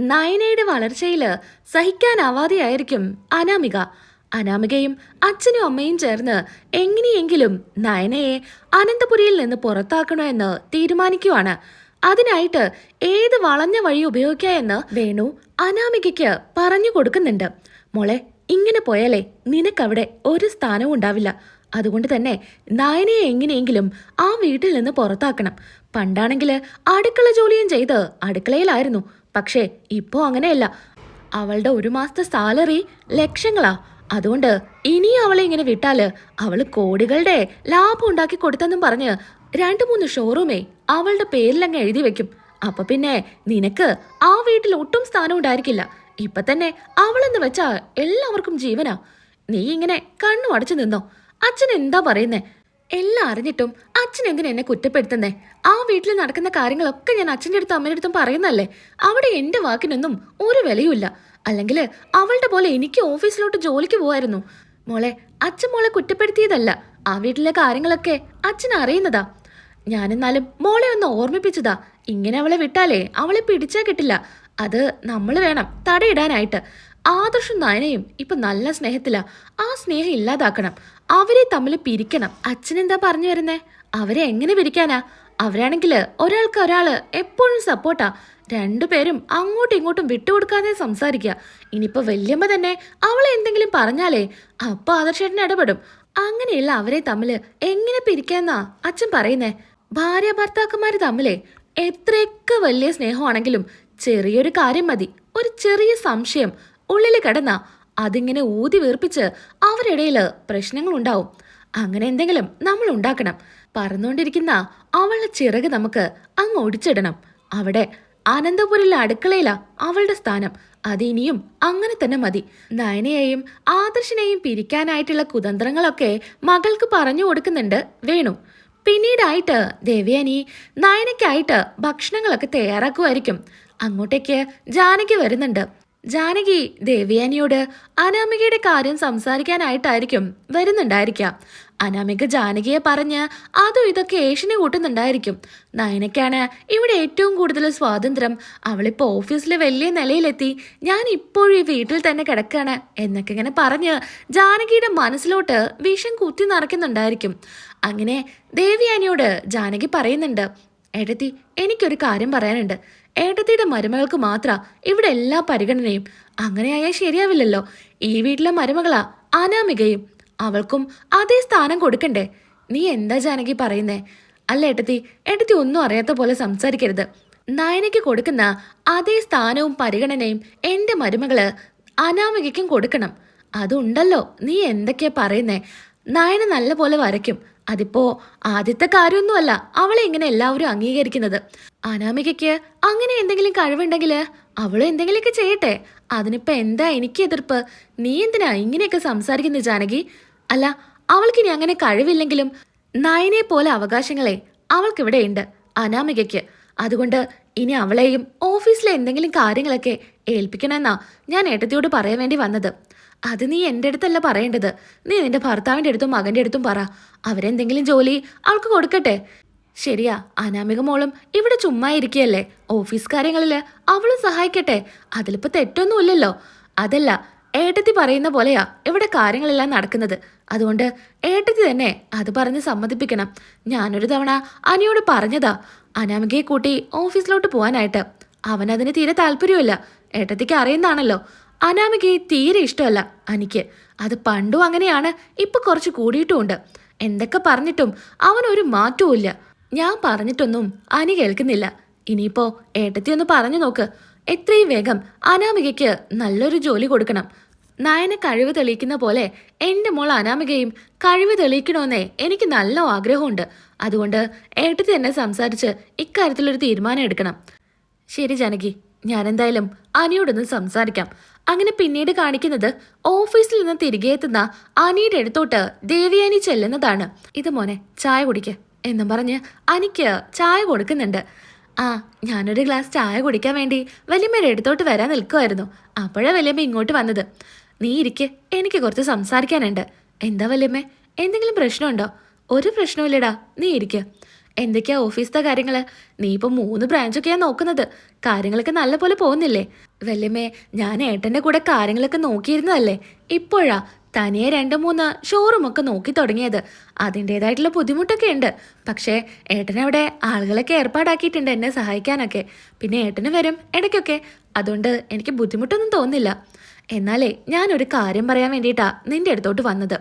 നയനയുടെ വളർച്ചയിൽ സഹിക്കാനാവാതെയായിരിക്കും അനാമിക. അനാമികയും അച്ഛനും അമ്മയും ചേർന്ന് എങ്ങനെയെങ്കിലും നയനയെ അനന്തപുരിയിൽ നിന്ന് പുറത്താക്കണമെന്ന് തീരുമാനിക്കുവാണ്. അതിനായിട്ട് ഏത് വളഞ്ഞ വഴി ഉപയോഗിക്കാമെന്ന് വേണു അനാമികയ്ക്ക് പറഞ്ഞു കൊടുക്കുന്നുണ്ട്. മോളെ ഇങ്ങനെ പോയാലേ നിനക്കവിടെ ഒരു സ്ഥാനവും ഉണ്ടാവില്ല. അതുകൊണ്ട് തന്നെ നയനയെ എങ്ങനെയെങ്കിലും ആ വീട്ടിൽ നിന്ന് പുറത്താക്കണം. പണ്ടാണെങ്കിൽ അടുക്കള ജോലിയും ചെയ്ത് അടുക്കളയിലായിരുന്നു. പക്ഷേ ഇപ്പോ അങ്ങനെയല്ല. അവളുടെ ഒരു മാസത്തെ സാലറി ലക്ഷങ്ങളാ. അതുകൊണ്ട് ഇനി അവളെ ഇങ്ങനെ വിട്ടാൽ അവൾ കോടികളുടെ ലാഭം ഉണ്ടാക്കി കൊടുത്തെന്നും പറഞ്ഞ് രണ്ടു മൂന്ന് ഷോറൂമേ അവളുടെ പേരിലങ്ങ് എഴുതി വെക്കും. അപ്പൊ പിന്നെ നിനക്ക് ആ വീട്ടിൽ ഒട്ടും സ്ഥാനം ഉണ്ടായിരിക്കില്ല. ഇപ്പൊ തന്നെ അവളെന്ന് വെച്ചാ എല്ലാവർക്കും ജീവനാ. നീ ഇങ്ങനെ കണ്ണു അടച്ചു നിന്നോ. അച്ഛൻ എന്താ പറയുന്നേ? എല്ലാം അറിഞ്ഞിട്ടും അച്ഛൻ എന്തിനാ എന്നെ കുറ്റപ്പെടുത്തുന്നേ? ആ വീട്ടിൽ നടക്കുന്ന കാര്യങ്ങളൊക്കെ ഞാൻ അച്ഛന്റെ അടുത്തും അമ്മയുടെ അടുത്തും പറയുന്നല്ലേ അവിടെ എന്റെ വാക്കിനൊന്നും ഒരു വിലയുമില്ല. അല്ലെങ്കിൽ അവളുടെ പോലെ എനിക്ക് ഓഫീസിലോട്ട് ജോലിക്ക് പോവായിരുന്നു. മോളെ അച്ഛൻ മോളെ കുറ്റപ്പെടുത്തിയതല്ല. ആ വീട്ടിലെ കാര്യങ്ങളൊക്കെ അച്ഛൻ അറിയുന്നതാ. ഞാനെന്നാലും മോളെ ഒന്ന് ഓർമ്മിപ്പിച്ചതാ. ഇങ്ങനെ അവളെ വിട്ടാലേ അവളെ പിടിച്ചാ കിട്ടില്ല. അത് നമ്മൾ വേണം തടയിടാനായിട്ട്. ആദർശം നയനയും ഇപ്പം നല്ല സ്നേഹത്തിലാ. ആ സ്നേഹം ഇല്ലാതാക്കണം. അവരെ തമ്മിൽ പിരിക്കണം. അച്ഛൻ എന്താ പറഞ്ഞു വരുന്നേ? അവരെ എങ്ങനെ പിരിക്കാനാ? അവരാണെങ്കിൽ ഒരാൾക്ക് ഒരാൾ എപ്പോഴും സപ്പോർട്ടാ. രണ്ടുപേരും അങ്ങോട്ടും ഇങ്ങോട്ടും വിട്ടുകൊടുക്കാതെ സംസാരിക്കുക. ഇനിയിപ്പോ വല്യമ്മ തന്നെ അവളെ എന്തെങ്കിലും പറഞ്ഞാലേ അപ്പൊ ആദർശേട്ടൻ ഇടപെടും. അങ്ങനെയുള്ള അവരെ തമ്മിൽ എങ്ങനെ പിരിക്കാന്നാ അച്ഛൻ പറയുന്നേ? ഭാര്യ ഭർത്താക്കന്മാര് തമ്മിലേ എത്രയൊക്കെ വലിയ സ്നേഹമാണെങ്കിലും ചെറിയൊരു കാര്യം മതി. ഒരു ചെറിയ സംശയം ഉള്ളിൽ കിടന്നാ അതിങ്ങനെ ഊതി വീർപ്പിച്ച് അവരിടയിൽ പ്രശ്നങ്ങൾ ഉണ്ടാവും അങ്ങനെ എന്തെങ്കിലും നമ്മൾ ഉണ്ടാക്കണം. പറന്നുകൊണ്ടിരിക്കുന്ന അവളുടെ ചിറക് നമുക്ക് അങ്ങ് ഒടിച്ചിടണം. അവിടെ അനന്തപുരിലെ അടുക്കളയിലാ അവളുടെ സ്ഥാനം. അത് ഇനിയും അങ്ങനെ തന്നെ മതി. നയനയെയും ആദർശനെയും പിരിക്കാനായിട്ടുള്ള കുതന്ത്രങ്ങളൊക്കെ മകൾക്ക് പറഞ്ഞു കൊടുക്കുന്നുണ്ട് വേണു. പിന്നീടായിട്ട് ദേവ്യാനി നയനയ്ക്കായിട്ട് ഭക്ഷണങ്ങളൊക്കെ തയ്യാറാക്കുമായിരിക്കും അങ്ങോട്ടേക്ക് ജാനകി വരുന്നുണ്ട്. ജാനകി ദേവിയാനിയോട് അനാമികയുടെ കാര്യം സംസാരിക്കാനായിട്ടായിരിക്കും വരുന്നുണ്ടായിരിക്കാം അനാമിക ജാനകിയെ പറഞ്ഞ് അതും ഇതൊക്കെ ഏഷ്യനെ കൂട്ടുന്നുണ്ടായിരിക്കും. നയനയ്ക്കാണ് ഇവിടെ ഏറ്റവും കൂടുതൽ സ്വാതന്ത്ര്യം. അവളിപ്പോൾ ഓഫീസിൽ വലിയ നിലയിലെത്തി ഞാൻ ഇപ്പോഴും ഈ വീട്ടിൽ തന്നെ കിടക്കുകയാണ് എന്നൊക്കെ ഇങ്ങനെ പറഞ്ഞ് ജാനകിയുടെ മനസ്സിലോട്ട് വിഷം കുത്തി നിറയ്ക്കുന്നുണ്ടായിരിക്കും. അങ്ങനെ ദേവിയാനിയോട് ജാനകി പറയുന്നുണ്ട് എടത്തി എനിക്കൊരു കാര്യം പറയാനുണ്ട്. ഏട്ടത്തിയുടെ മരുമകൾക്ക് മാത്ര ഇവിടെ എല്ലാ പരിഗണനയും. അങ്ങനെയായാൽ ശരിയാവില്ലല്ലോ. ഈ വീട്ടിലെ മരുമകളാ അനാമികയും. അവൾക്കും അതേ സ്ഥാനം കൊടുക്കണ്ടേ. നീ എന്താ ജാനകി പറയുന്നേ? അല്ല ഏട്ടത്തി ഏട്ടത്തി ഒന്നും അറിയാത്ത പോലെ സംസാരിക്കരുത്. നയനയ്ക്ക് കൊടുക്കുന്ന അതേ സ്ഥാനവും പരിഗണനയും എന്റെ മരുമകൾ അനാമികയ്ക്കും കൊടുക്കണം. അതുണ്ടല്ലോ. നീ എന്തൊക്കെയാ പറയുന്നേ? നയന നല്ല പോലെ വരയ്ക്കും. അതിപ്പോ ആദ്യത്തെ കാര്യമൊന്നുമല്ല. അവളെ ഇങ്ങനെ എല്ലാവരും അംഗീകരിക്കുന്നത്. അനാമികയ്ക്ക് അങ്ങനെ എന്തെങ്കിലും കഴിവുണ്ടെങ്കിൽ അവൾ എന്തെങ്കിലുമൊക്കെ ചെയ്യട്ടെ. അതിനിപ്പോ എന്താ എനിക്ക് എതിർപ്പ്? നീ എന്തിനാ ഇങ്ങനെയൊക്കെ സംസാരിക്കുന്നത് ജാനകി? അല്ല അവൾക്ക് അവൾക്കിനി അങ്ങനെ കഴിവില്ലെങ്കിലും നയനെ പോലെ അവകാശങ്ങളെ അവൾക്കിവിടെ ഉണ്ട് അനാമികയ്ക്ക്. അതുകൊണ്ട് ഇനി അവളെയും ഓഫീസിലെ എന്തെങ്കിലും കാര്യങ്ങളൊക്കെ ഏൽപ്പിക്കണമെന്നാ ഞാൻ ഏട്ടത്തിയോട് പറയാൻ വേണ്ടി വന്നത്. അത് നീ എന്റെ അടുത്തല്ല പറയേണ്ടത്. നീ നിന്റെ ഭർത്താവിന്റെ അടുത്തും മകന്റെ അടുത്തും പറ. അവരെന്തെങ്കിലും ജോലി അവൾക്ക് കൊടുക്കട്ടെ. ശരിയാ അനാമിക മോളും ഇവിടെ ചുമ്മാ ഇരിക്കുകയല്ലേ? ഓഫീസ് കാര്യങ്ങളിൽ അവളും സഹായിക്കട്ടെ. അതിലിപ്പോ തെറ്റൊന്നുമില്ലല്ലോ. അതല്ല ഏട്ടത്തി പറയുന്ന പോലെയാ ഇവിടെ കാര്യങ്ങളെല്ലാം നടക്കുന്നത്. അതുകൊണ്ട് ഏട്ടത്തി തന്നെ അത് പറഞ്ഞ് സമ്മതിപ്പിക്കണം. ഞാനൊരു തവണ അനിയോട് പറഞ്ഞതാ അനാമികയെ കൂട്ടി ഓഫീസിലോട്ട് പോവാനായിട്ട്. അവനതിന് തീരെ താല്പര്യമില്ല ഏട്ടത്തിക്ക് അറിയുന്നതാണല്ലോ. അനാമികയെ തീരെ ഇഷ്ടമല്ല അനിക്ക്. അത് പണ്ടും അങ്ങനെയാണ് ഇപ്പൊ കുറച്ച് കൂടിയിട്ടുമുണ്ട്. എന്തൊക്കെ പറഞ്ഞിട്ടും അവനൊരു മാറ്റവും ഞാൻ പറഞ്ഞിട്ടൊന്നും അനി കേൾക്കുന്നില്ല. ഇനിയിപ്പോ ഏട്ടത്തി ഒന്ന് പറഞ്ഞു നോക്ക്. എത്രയും വേഗം അനാമികയ്ക്ക് നല്ലൊരു ജോലി കൊടുക്കണം. നയന കഴിവ് തെളിയിക്കുന്ന പോലെ എന്റെ മോൾ അനാമികയും കഴിവ് തെളിയിക്കണമെന്നേ എനിക്ക് നല്ല ആഗ്രഹമുണ്ട്. അതുകൊണ്ട് ഏട്ടത്തി എന്നെ സംസാരിച്ച് ഇക്കാര്യത്തിലൊരു തീരുമാനം എടുക്കണം. ശരി ജാനകി ഞാൻ എന്തായാലും അനിയോടൊന്ന് സംസാരിക്കാം. അങ്ങനെ പിന്നീട് കാണിക്കുന്നത് ഓഫീസിൽ നിന്ന് തിരികെ എത്തുന്ന അനിയുടെ അടുത്തോട്ട് ദേവിയാനി ചെല്ലുന്നതാണ്. ഇത് മോനെ ചായ കുടിക്ക്. എന്നും പറഞ്ഞ് അനിക്ക് ചായ കൊടുക്കുന്നുണ്ട്. ആ ഞാനൊരു ഗ്ലാസ് ചായ കുടിക്കാൻ വേണ്ടി വലിയമ്മയുടെ അടുത്തോട്ട് വരാൻ നിൽക്കുമായിരുന്നു അപ്പോഴാ വലിയമ്മ ഇങ്ങോട്ട് വന്നത്. നീ ഇരിക്ക് എനിക്ക് കുറച്ച് സംസാരിക്കാനുണ്ട്. എന്താ വലിയമ്മ എന്തെങ്കിലും പ്രശ്നമുണ്ടോ? ഒരു പ്രശ്നമില്ലടാ നീ ഇരിക്ക്. എന്തൊക്കെയാ ഓഫീസിലെ കാര്യങ്ങൾ നീ ഇപ്പം മൂന്ന് ബ്രാഞ്ചൊക്കെയാ നോക്കുന്നത്. കാര്യങ്ങളൊക്കെ നല്ല പോലെ പോകുന്നില്ലേ? വല്യമ്മേ ഞാൻ ഏട്ടന്റെ കൂടെ കാര്യങ്ങളൊക്കെ നോക്കിയിരുന്നതല്ലേ? ഇപ്പോഴാ തനിയെ രണ്ട് മൂന്ന് ഷോറൂം ഒക്കെ നോക്കി തുടങ്ങിയത്. അതിന്റെതായിട്ടുള്ള ബുദ്ധിമുട്ടൊക്കെ ഉണ്ട്. പക്ഷേ ഏട്ടനവിടെ ആളുകളൊക്കെ ഏർപ്പാടാക്കിയിട്ടുണ്ട് എന്നെ സഹായിക്കാനൊക്കെ. പിന്നെ ഏട്ടന് വരും ഇടയ്ക്കൊക്കെ. അതുകൊണ്ട് എനിക്ക് ബുദ്ധിമുട്ടൊന്നും തോന്നില്ല എന്നാലേ ഞാനൊരു കാര്യം പറയാൻ വേണ്ടിയിട്ടാ നിന്റെ അടുത്തോട്ട് വന്നത്.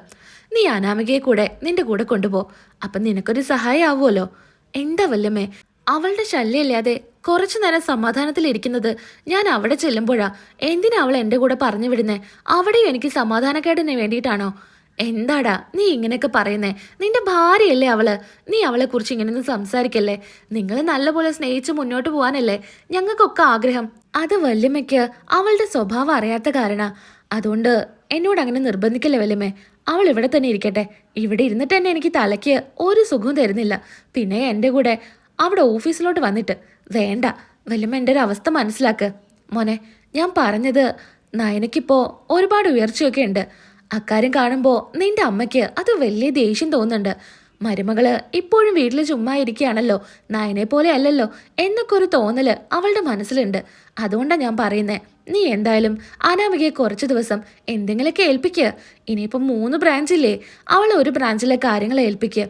നീ അനാമികയെ കൂടെ നിന്റെ കൂടെ കൊണ്ടുപോ. അപ്പം നിനക്കൊരു സഹായം ആവുമല്ലോ എന്താ വല്ലമേ അവളുടെ ശല്യമില്ലാതെ കുറച്ചു നേരം സമാധാനത്തിലിരിക്കുന്നത് ഞാൻ അവിടെ ചെല്ലുമ്പോഴാ. എന്തിനാ അവൾ എന്റെ കൂടെ പറഞ്ഞു വിടുന്നേ? അവിടെയും എനിക്ക് സമാധാനക്കേടിന് വേണ്ടിയിട്ടാണോ? എന്താടാ നീ ഇങ്ങനെയൊക്കെ പറയുന്നേ? നിന്റെ ഭാര്യയല്ലേ അവൾ? നീ അവളെ കുറിച്ച് ഇങ്ങനെയൊന്നും സംസാരിക്കല്ലേ? നിങ്ങൾ നല്ലപോലെ സ്നേഹിച്ച് മുന്നോട്ട് പോകാനല്ലേ ഞങ്ങൾക്കൊക്കെ ആഗ്രഹം. അത് വല്യമ്മയ്ക്ക് അവളുടെ സ്വഭാവം അറിയാത്ത കാരണ. അതുകൊണ്ട് എന്നോട് അങ്ങനെ നിർബന്ധിക്കല്ലേ വല്യമ്മേ? അവൾ ഇവിടെ തന്നെ ഇരിക്കട്ടെ. ഇവിടെ ഇരുന്നിട്ട് തന്നെ എനിക്ക് തലയ്ക്ക് ഒരു സുഖവും തരുന്നില്ല. പിന്നെ എന്റെ കൂടെ അവിടെ ഓഫീസിലോട്ട് വന്നിട്ട് വേണ്ട. വല്യമ്മ എന്റെ ഒരു അവസ്ഥ മനസ്സിലാക്ക്. മോനെ ഞാൻ പറഞ്ഞത് നയനയ്ക്കിപ്പോൾ ഒരുപാട് ഉയർച്ചയൊക്കെ ഉണ്ട്. അക്കാര്യം കാണുമ്പോൾ നിന്റെ അമ്മയ്ക്ക് അത് വലിയ ദേഷ്യം തോന്നുന്നുണ്ട്. മരുമകൾ ഇപ്പോഴും വീട്ടിൽ ചുമ്മാ ഇരിക്കുകയാണല്ലോ. നയനെ പോലെ അല്ലല്ലോ എന്നൊക്കെ ഒരു തോന്നൽ അവളുടെ മനസ്സിലുണ്ട്. അതുകൊണ്ടാണ് ഞാൻ പറയുന്നേ നീ എന്തായാലും അനാമികയെ കുറച്ച് ദിവസം എന്തെങ്കിലുമൊക്കെ ഏൽപ്പിക്കുക ഇനിയിപ്പം മൂന്ന് ബ്രാഞ്ചില്ലേ അവൾ ഒരു ബ്രാഞ്ചിലെ കാര്യങ്ങൾ ഏൽപ്പിക്കുക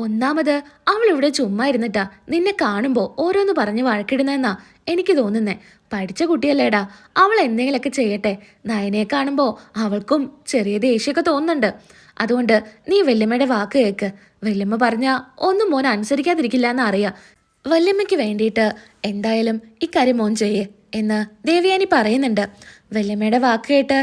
ഒന്നാമത് അവൾ ഇവിടെ ചുമ്മാ ഇരുന്നിട്ടാ നിന്നെ കാണുമ്പോൾ ഓരോന്ന് പറഞ്ഞ് വഴക്കിടുന്നെന്നാ എനിക്ക് തോന്നുന്നേ. പഠിച്ച കുട്ടിയല്ലേടാ അവൾ എന്തെങ്കിലുമൊക്കെ ചെയ്യട്ടെ. നയനെ കാണുമ്പോൾ അവൾക്കും ചെറിയ ദേഷ്യമൊക്കെ തോന്നുന്നുണ്ട്. അതുകൊണ്ട് നീ വല്യമ്മയുടെ വാക്ക് കേക്ക്. വല്യമ്മ പറഞ്ഞ ഒന്നും മോൻ അനുസരിക്കാതിരിക്കില്ല എന്ന് അറിയാം. വല്യമ്മയ്ക്ക് വേണ്ടിയിട്ട് എന്തായാലും ഇക്കാര്യം മോൻ ചെയ്യേ എന്ന് ദേവയാനി പറയുന്നുണ്ട്. വല്യമ്മയുടെ വാക്ക് കേട്ട്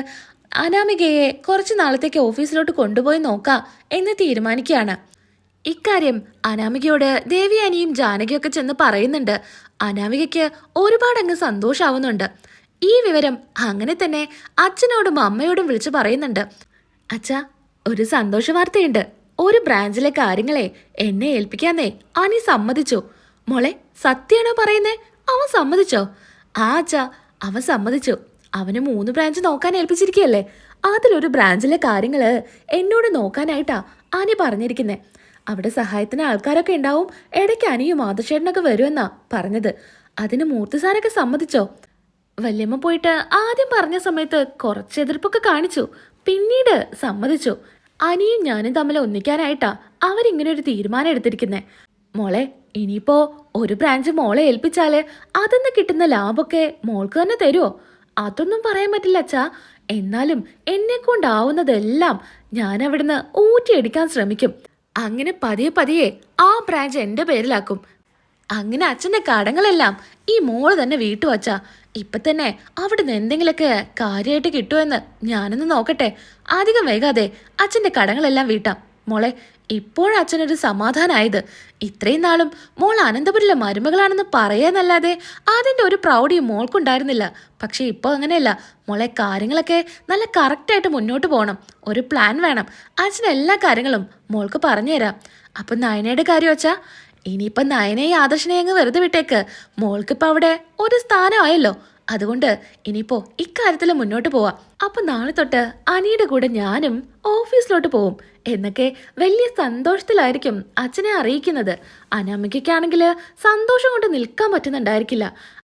അനാമികയെ കുറച്ച് നാളത്തേക്ക് ഓഫീസിലോട്ട് കൊണ്ടുപോയി നോക്കാം എന്ന് തീരുമാനിക്കുകയാണ്. ഇക്കാര്യം അനാമികയോട് ദേവിയാനിയും ജാനകിയൊക്കെ ചെന്ന് പറയുന്നുണ്ട്. അനാമികയ്ക്ക് ഒരുപാട് അങ്ങ് സന്തോഷാവുന്നുണ്ട്. ഈ വിവരം അങ്ങനെ തന്നെ അച്ഛനോടും അമ്മയോടും വിളിച്ചു പറയുന്നുണ്ട്. അച്ഛാ ഒരു സന്തോഷ വാർത്തയുണ്ട് ഒരു ബ്രാഞ്ചിലെ കാര്യങ്ങളെ എന്നെ ഏൽപ്പിക്കാന്നേ അനി സമ്മതിച്ചു. മോളെ സത്യാണോ പറയുന്നേ? അവൻ സമ്മതിച്ചോ? ആ അച്ഛാ അവൻ സമ്മതിച്ചു. അവന് മൂന്ന് ബ്രാഞ്ച് നോക്കാൻ ഏൽപ്പിച്ചിരിക്കുകയല്ലേ? അതിലൊരു ബ്രാഞ്ചിലെ കാര്യങ്ങൾ എന്നോട് നോക്കാനായിട്ടാ ആനി പറഞ്ഞിരിക്കുന്നേ. അവിടെ സഹായത്തിന് ആൾക്കാരൊക്കെ ഉണ്ടാവും. ഇടയ്ക്ക് അനിയും മാതൃശേട്ടനൊക്കെ വരുമെന്നാ പറഞ്ഞത്. അതിന് മൂർത്തി സാരൊക്കെ സമ്മതിച്ചോ? വല്യമ്മ പോയിട്ട് ആദ്യം പറഞ്ഞ സമയത്ത് കുറച്ച് എതിർപ്പൊക്കെ കാണിച്ചു. പിന്നീട് സമ്മതിച്ചു. അനിയും ഞാനും തമ്മിൽ ഒന്നിക്കാനായിട്ടാ അവരിങ്ങനെ ഒരു തീരുമാനം എടുത്തിരിക്കുന്നേ. മോളെ ഇനിയിപ്പോ ഒരു ബ്രാഞ്ച് മോളെ ഏൽപ്പിച്ചാൽ അതിന്ന് കിട്ടുന്ന ലാഭൊക്കെ മോൾക്ക് തന്നെ തരുമോ അതൊന്നും പറയാൻ പറ്റില്ല അച്ഛാ. എന്നാലും എന്നെ കൊണ്ടാവുന്നതെല്ലാം ഞാൻ അവിടുന്ന് ഊറ്റിയടിക്കാൻ ശ്രമിക്കും. അങ്ങനെ പതിയെ പതിയെ ആ ബ്രാഞ്ച് എന്റെ പേരിലാക്കും. അങ്ങനെ അച്ഛന്റെ കടങ്ങളെല്ലാം ഈ മോൾ തന്നെ വീട്ടു വച്ചാ ഇപ്പൊ തന്നെ അവിടുന്ന് എന്തെങ്കിലുമൊക്കെ കാര്യമായിട്ട് കിട്ടുമെന്ന് ഞാനൊന്ന് നോക്കട്ടെ. അധികം വൈകാതെ അച്ഛന്റെ കടങ്ങളെല്ലാം വീട്ടാം. മോളെ ഇപ്പോഴും അച്ഛനൊരു സമാധാനമായത് ഇത്രയും നാളും മോൾ അനന്തപുരിലെ മരുമകളാണെന്ന് പറയാന്നല്ലാതെ അതിന്റെ ഒരു പ്രൗഢിയും മോൾക്കുണ്ടായിരുന്നില്ല. പക്ഷെ ഇപ്പോൾ അങ്ങനെയല്ല. മോളെ കാര്യങ്ങളൊക്കെ നല്ല കറക്റ്റായിട്ട് മുന്നോട്ട് പോകണം. ഒരു പ്ലാൻ വേണം. അച്ഛൻ എല്ലാ കാര്യങ്ങളും മോൾക്ക് പറഞ്ഞുതരാം. അപ്പം നയനയുടെ കാര്യം വെച്ചാൽ ഇനിയിപ്പം നയനെയും ആദർശനെ അങ്ങ് വെറുതെ വിട്ടേക്ക്. മോൾക്കിപ്പോൾ അവിടെ ഒരു സ്ഥാനമായല്ലോ. അതുകൊണ്ട് ഇനിയിപ്പോ ഇക്കാര്യത്തിൽ മുന്നോട്ട് പോവാം. അപ്പൊ നാളെ തൊട്ട് അനിയുടെ കൂടെ ഞാനും ഓഫീസിലോട്ട് പോവും. എന്നൊക്കെ വലിയ സന്തോഷത്തിലായിരിക്കും അച്ഛനെ അറിയിക്കുന്നത്. അനാമികയ്ക്കാണെങ്കിൽ സന്തോഷം കൊണ്ട് നിൽക്കാൻ പറ്റുന്നുണ്ടായിരിക്കില്ല.